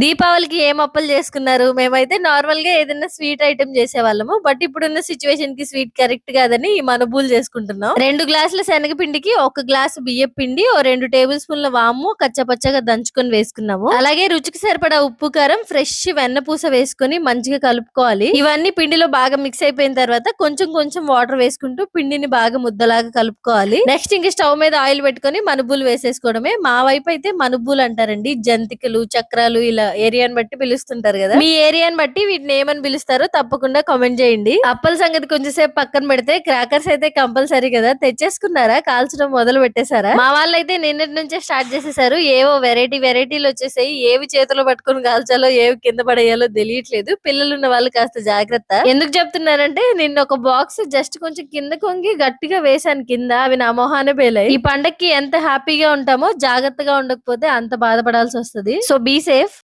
దీపావళికి ఏం అప్పలు చేసుకున్నారు? మేమైతే నార్మల్గా ఏదైనా స్వీట్ ఐటమ్ చేసేవాళ్ళము. బట్ ఇప్పుడున్న సిచ్యువేషన్కి స్వీట్ కరెక్ట్ కాదని మనబూలు చేసుకుంటున్నాం. రెండు గ్లాసుల శనగపిండికి ఒక గ్లాసు బియ్యం పిండి ఓ రెండు టేబుల్ స్పూన్ల వాము కచ్చపచ్చగా దంచుకొని వేసుకున్నాము. అలాగే రుచికి సరిపడా ఉప్పు కారం ఫ్రెష్ వెన్నపూస వేసుకొని మంచిగా కలుపుకోవాలి. ఇవన్నీ పిండిలో బాగా మిక్స్ అయిపోయిన తర్వాత కొంచెం కొంచెం వాటర్ వేసుకుంటూ పిండిని బాగా ముద్దలాగా కలుపుకోవాలి. నెక్స్ట్ ఇంక స్టవ్ మీద ఆయిల్ పెట్టుకొని మనుబులు వేసేసుకోవడమే. మా వైపు అయితే మనుబులు అంటారండి. జంతికలు చక్రాలు ఇలా ఏరియాని బట్టి పిలుస్తుంటారు కదా? మీ ఏరియాని బట్టి వీటిని ఏమని పిలుస్తారో తప్పకుండా కామెంట్ చేయండి. అప్పల సంగతి కొంచెం సేపు పక్కన పెడితే క్రాకర్స్ అయితే కంపల్సరీ కదా? తెచ్చేసుకున్నారా? కాల్చడం మొదలు పెట్టేశారా? మా వాళ్ళు అయితే నిన్నటి నుంచే స్టార్ట్ చేసేసారు. ఏవో వెరైటీ వెరైటీలు వచ్చేసాయి. ఏవి చేతిలో పట్టుకొని కాల్చాలో ఏవి కింద పడేయాలో తెలియట్లేదు. పిల్లలు ఉన్న వాళ్ళు కాస్త జాగ్రత్త. ఎందుకు చెప్తున్నానంటే నిన్న ఒక బాక్స్ జస్ట్ కొంచెం కింద కొంగి గట్టిగా వేసాను కింద అవి నా మొహానే పేలాయి. ఈ పండక్కి ఎంత హ్యాపీగా ఉంటామో జాగ్రత్తగా ఉండకపోతే అంత బాధపడాల్సి వస్తుంది. So be safe